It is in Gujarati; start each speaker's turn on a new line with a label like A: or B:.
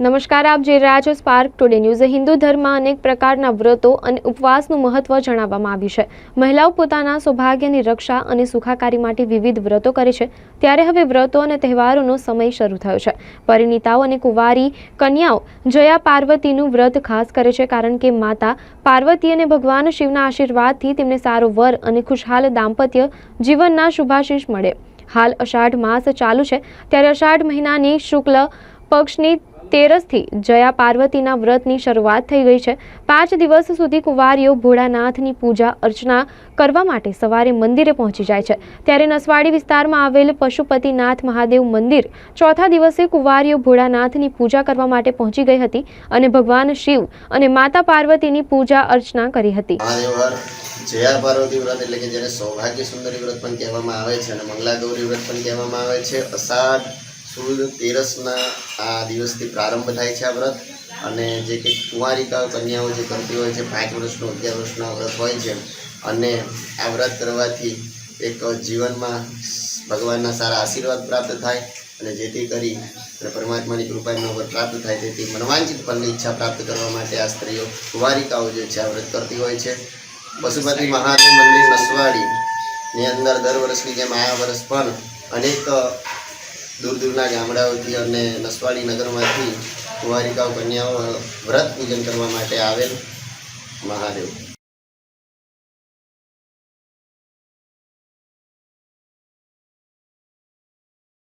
A: નમસ્કાર, આપ જે રહ્યા છો સ્પાર્ક ટુડે ન્યૂઝ હિન્દુ ધર્મમાં અનેક પ્રકારના વ્રતો અને ઉપવાસનું મહત્વ જણાવવામાં આવ્યું છે. મહિલાઓ પોતાના સૌભાગ્યની રક્ષા અને સુખાકારી માટે વિવિધ વ્રતો કરે છે. ત્યારે હવે વ્રતો અને તહેવારોનો સમય શરૂ થયો છે. પરિણીતાઓ અને કુંવારી કન્યાઓ જયા પાર્વતીનું વ્રત ખાસ કરે છે કારણ કે માતા પાર્વતી અને ભગવાન શિવના આશીર્વાદથી તેમને સારો વર અને ખુશહાલ દાંપત્ય જીવનના શુભાશીષ મળે. હાલ અષાઢ માસ ચાલુ છે. ત્યારે અષાઢ મહિનાની શુક્લ પક્ષની તેરસથી જયા પાર્વતીના વ્રતની શરૂઆત થઈ ગઈ છે. પાંચ દિવસ સુધી કુંવારીઓ ભોળાનાથની પૂજા, અર્ચના કરવા માટે સવારે મંદિરે પહોંચી જાય છે. ત્યારે નસવાડી વિસ્તારમાં આવેલ પશુપતિનાથ મહાદેવ મંદિર ચોથા દિવસે કુંવારીઓ ભોળાનાથની પૂજા કરવા માટે પહોંચી ગઈ હતી અને ભગવાન શિવ અને માતા પાર્વતીની પૂજા, અર્ચના કરી હતી.
B: જયા પાર્વતી વ્રત એટલે કે જેને સૌભાગ્ય સુંદરી વ્રત પણ કહેવામાં આવે છે અને મંગલા ગૌરી વ્રત પણ કહેવામાં આવે છે. અષાઢ સુદ તેરસના આ દિવસથી પ્રારંભ થાય છે આ વ્રત. અને જે કે કુંવારિકાઓ કન્યાઓ જે કરતી હોય છે, પાંચ વર્ષનું, અગિયાર વર્ષના વ્રત હોય છે. અને આ વ્રત કરવાથી એક જીવનમાં ભગવાનના સારા આશીર્વાદ પ્રાપ્ત થાય અને જેથી કરી અને પરમાત્માની કૃપા એમના ઉપર પ્રાપ્ત થાય તેથી મનવાંચિત ફળની ઈચ્છા પ્રાપ્ત કરવા માટે આ સ્ત્રીઓ કુંવારિકાઓ જે છે, આ વ્રત કરતી હોય છે. પશુપતિ મહાદેવ મંદિર નસવાડી ની અંદર દર વર્ષની જેમ આ વર્ષ પણ અનેક દૂર દૂરના ગામડાઓથી અને નસવાડી નગરમાંથી કુંવારિકાઓ કન્યાઓ વ્રત પૂજન કરવા માટે આવેલ મહાદેવ.